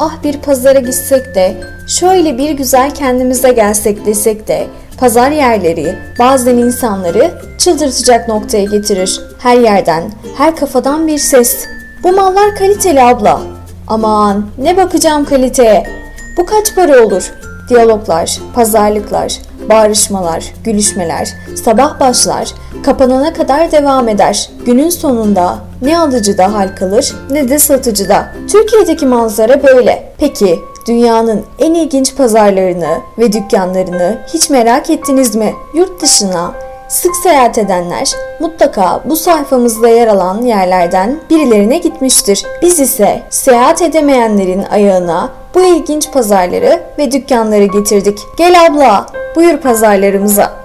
ah bir pazara gitsek de, şöyle bir güzel kendimize gelsek desek de, pazar yerleri bazen insanları çıldırtacak noktaya getirir. Her yerden, her kafadan bir ses. Bu mallar kaliteli abla. Aman ne bakacağım kaliteye. Bu kaç para olur? Diyaloglar, pazarlıklar, bağrışmalar, gülüşmeler, sabah başlar, kapanana kadar devam eder. Günün sonunda ne alıcıda hal kalır ne de satıcıda. Türkiye'deki manzara böyle. Peki dünyanın en ilginç pazarlarını ve dükkanlarını hiç merak ettiniz mi? Yurt dışına Sık seyahat edenler mutlaka bu sayfamızda yer alan yerlerden birilerine gitmiştir. Biz ise seyahat edemeyenlerin ayağına bu ilginç pazarları ve dükkanları getirdik. Gel abla, buyur pazarlarımıza.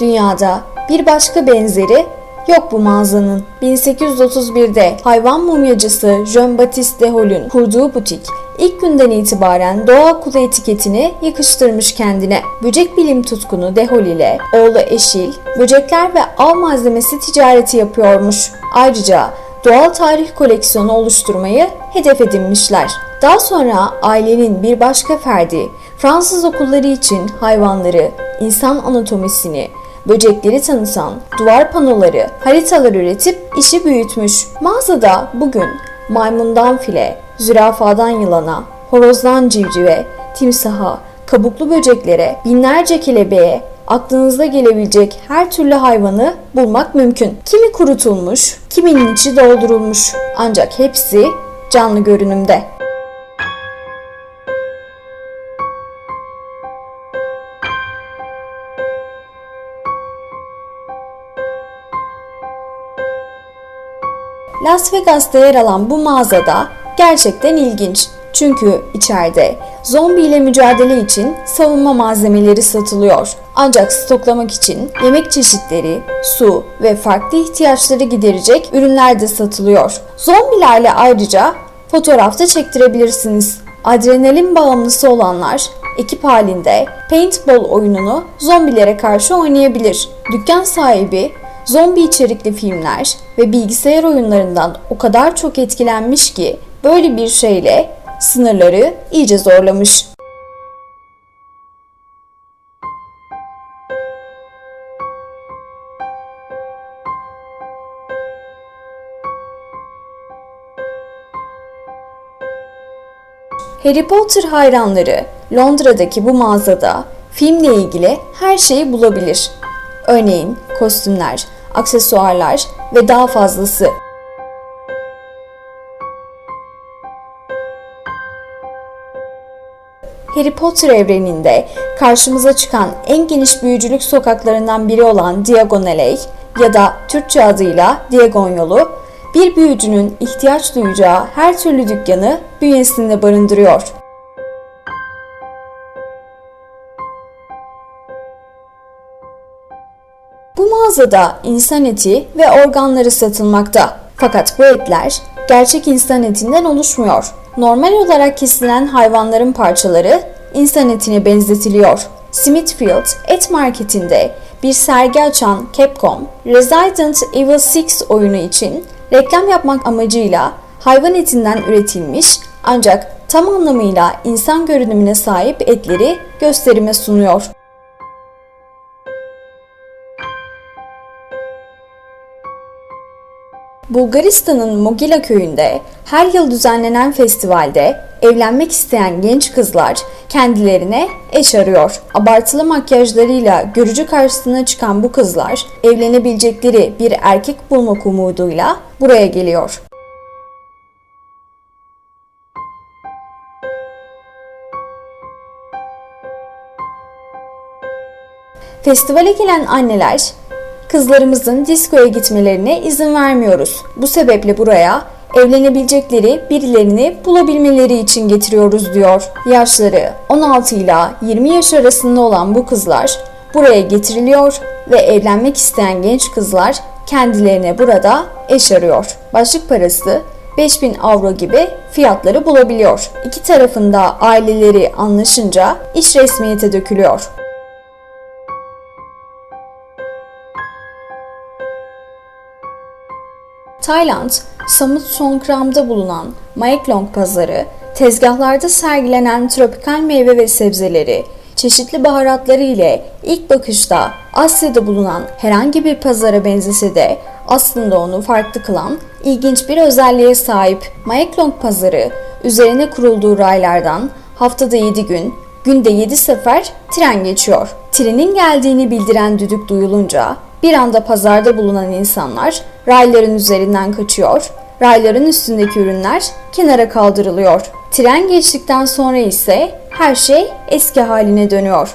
Dünyada bir başka benzeri yok bu mağazanın. 1831'de hayvan mumyacısı Jean-Baptiste Dehol'ün kurduğu butik ilk günden itibaren doğa okulu etiketini yakıştırmış kendine. Böcek bilim tutkunu Dehol ile oğlu Eşil, böcekler ve av malzemesi ticareti yapıyormuş. Ayrıca doğal tarih koleksiyonu oluşturmayı hedef edinmişler. Daha sonra ailenin bir başka ferdi Fransız okulları için hayvanları, insan anatomisini, böcekleri tanıtan duvar panoları, haritalar üretip işi büyütmüş. Mağazada bugün maymundan file, zürafadan yılana, horozdan civcive, timsaha, kabuklu böceklere, binlerce kelebeğe, aklınıza gelebilecek her türlü hayvanı bulmak mümkün. Kimi kurutulmuş, kiminin içi doldurulmuş ancak hepsi canlı görünümde. Las Vegas'ta yer alan bu mağazada gerçekten ilginç. Çünkü içeride zombi ile mücadele için savunma malzemeleri satılıyor. Ancak stoklamak için yemek çeşitleri, su ve farklı ihtiyaçları giderecek ürünler de satılıyor. Zombilerle ayrıca fotoğrafta çektirebilirsiniz. Adrenalin bağımlısı olanlar ekip halinde paintball oyununu zombilere karşı oynayabilir. Dükkan sahibi zombi içerikli filmler ve bilgisayar oyunlarından o kadar çok etkilenmiş ki böyle bir şeyle sınırları iyice zorlamış. Harry Potter hayranları Londra'daki bu mağazada filmle ilgili her şeyi bulabilir. Örneğin kostümler, aksesuarlar ve daha fazlası. Harry Potter evreninde karşımıza çıkan en geniş büyücülük sokaklarından biri olan Diagon Alley ya da Türkçe adıyla Diagon Yolu, bir büyücünün ihtiyaç duyacağı her türlü dükkanı bünyesinde barındırıyor. Mağazada insan eti ve organları satılmakta. Fakat bu etler gerçek insan etinden oluşmuyor. Normal olarak kesilen hayvanların parçaları insan etine benzetiliyor. Smithfield Et Market'inde bir sergi açan Capcom, Resident Evil 6 oyunu için reklam yapmak amacıyla hayvan etinden üretilmiş ancak tam anlamıyla insan görünümüne sahip etleri gösterime sunuyor. Bulgaristan'ın Mogila köyünde her yıl düzenlenen festivalde evlenmek isteyen genç kızlar kendilerine eş arıyor. Abartılı makyajlarıyla görücü karşısına çıkan bu kızlar evlenebilecekleri bir erkek bulmak umuduyla buraya geliyor. Festivale gelen anneler kızlarımızın diskoya gitmelerine izin vermiyoruz. Bu sebeple buraya evlenebilecekleri birilerini bulabilmeleri için getiriyoruz diyor. Yaşları 16 ile 20 yaş arasında olan bu kızlar buraya getiriliyor ve evlenmek isteyen genç kızlar kendilerine burada eş arıyor. Başlık parası 5000 avro gibi fiyatları bulabiliyor. İki tarafında aileleri anlaşınca iş resmiyete dökülüyor. Tayland, Samut Songkram'da bulunan Maeklong pazarı, tezgahlarda sergilenen tropikal meyve ve sebzeleri, çeşitli baharatları ile ilk bakışta Asya'da bulunan herhangi bir pazara benzese de aslında onu farklı kılan ilginç bir özelliğe sahip Maeklong pazarı, üzerine kurulduğu raylardan haftada 7 gün, günde 7 sefer tren geçiyor. Trenin geldiğini bildiren düdük duyulunca bir anda pazarda bulunan insanlar rayların üzerinden kaçıyor, rayların üstündeki ürünler kenara kaldırılıyor. Tren geçtikten sonra ise her şey eski haline dönüyor.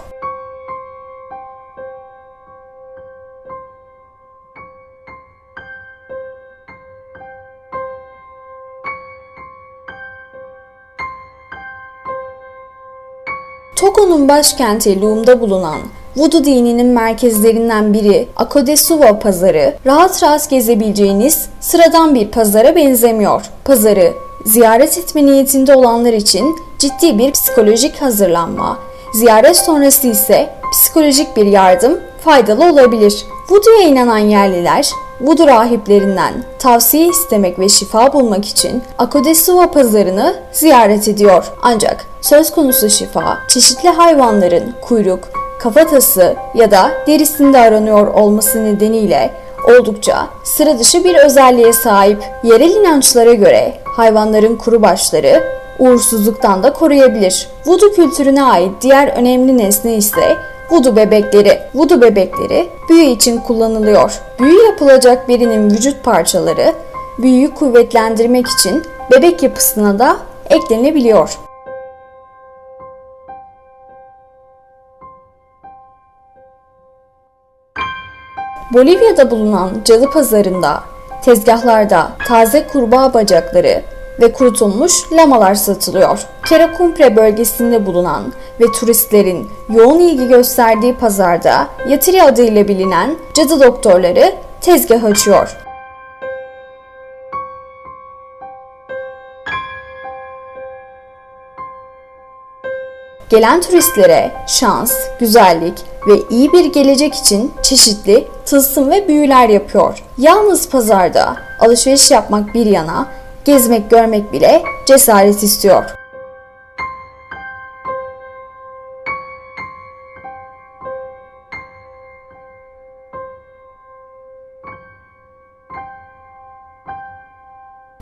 Togo'nun başkenti Loom'da bulunan Voodoo dininin merkezlerinden biri Akodesuwa pazarı rahat rahat gezebileceğiniz sıradan bir pazara benzemiyor. Pazarı ziyaret etme niyetinde olanlar için ciddi bir psikolojik hazırlanma, ziyaret sonrası ise psikolojik bir yardım faydalı olabilir. Voodoo'ya inanan yerliler Voodoo rahiplerinden tavsiye istemek ve şifa bulmak için Akodesuwa pazarını ziyaret ediyor. Ancak söz konusu şifa çeşitli hayvanların kuyruk, kafatası ya da derisinde aranıyor olması nedeniyle oldukça sıra dışı bir özelliğe sahip. Yerel inançlara göre hayvanların kuru başları uğursuzluktan da koruyabilir. Voodoo kültürüne ait diğer önemli nesne ise Voodoo bebekleri. Voodoo bebekleri büyü için kullanılıyor. Büyü yapılacak birinin vücut parçaları büyüyü kuvvetlendirmek için bebek yapısına da eklenebiliyor. Bolivya'da bulunan cadı pazarında tezgahlarda taze kurbağa bacakları ve kurutulmuş lamalar satılıyor. Kerakumpre bölgesinde bulunan ve turistlerin yoğun ilgi gösterdiği pazarda Yatiri adıyla bilinen cadı doktorları tezgah açıyor. Gelen turistlere şans, güzellik ve iyi bir gelecek için çeşitli tılsım ve büyüler yapıyor. Yalnız pazarda alışveriş yapmak bir yana, gezmek görmek bile cesaret istiyor.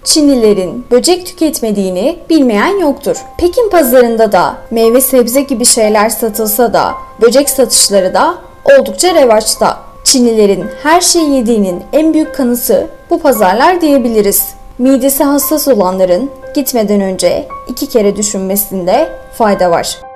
Çinlilerin böcek tüketmediğini bilmeyen yoktur. Pekin pazarında da meyve sebze gibi şeyler satılsa da böcek satışları da oldukça revaçta. Çinlilerin her şeyi yediğinin en büyük kanısı bu pazarlar diyebiliriz. Midesi hassas olanların gitmeden önce iki kere düşünmesinde fayda var.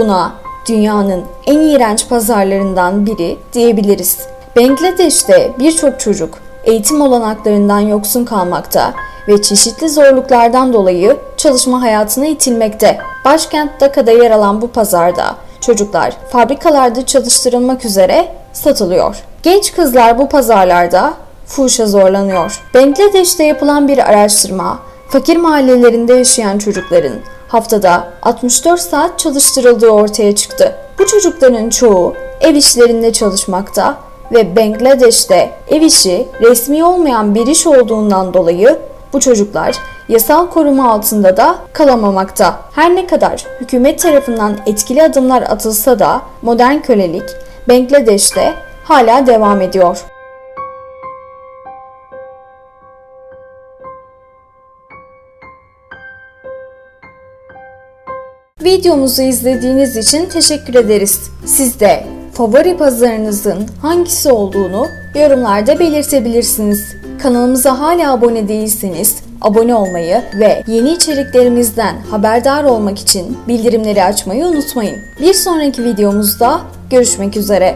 Buna dünyanın en iğrenç pazarlarından biri diyebiliriz. Bangladeş'te birçok çocuk eğitim olanaklarından yoksun kalmakta ve çeşitli zorluklardan dolayı çalışma hayatına itilmekte. Başkent Daka'da yer alan bu pazarda çocuklar fabrikalarda çalıştırılmak üzere satılıyor. Genç kızlar bu pazarlarda fuhuşa zorlanıyor. Bangladeş'te yapılan bir araştırma, fakir mahallelerinde yaşayan çocukların haftada 64 saat çalıştırıldığı ortaya çıktı. Bu çocukların çoğu ev işlerinde çalışmakta ve Bangladeş'te ev işi resmi olmayan bir iş olduğundan dolayı bu çocuklar yasal koruma altında da kalamamakta. Her ne kadar hükümet tarafından etkili adımlar atılsa da modern kölelik Bangladeş'te hala devam ediyor. Videomuzu izlediğiniz için teşekkür ederiz. Siz de favori pazarınızın hangisi olduğunu yorumlarda belirtebilirsiniz. Kanalımıza hala abone değilseniz abone olmayı ve yeni içeriklerimizden haberdar olmak için bildirimleri açmayı unutmayın. Bir sonraki videomuzda görüşmek üzere.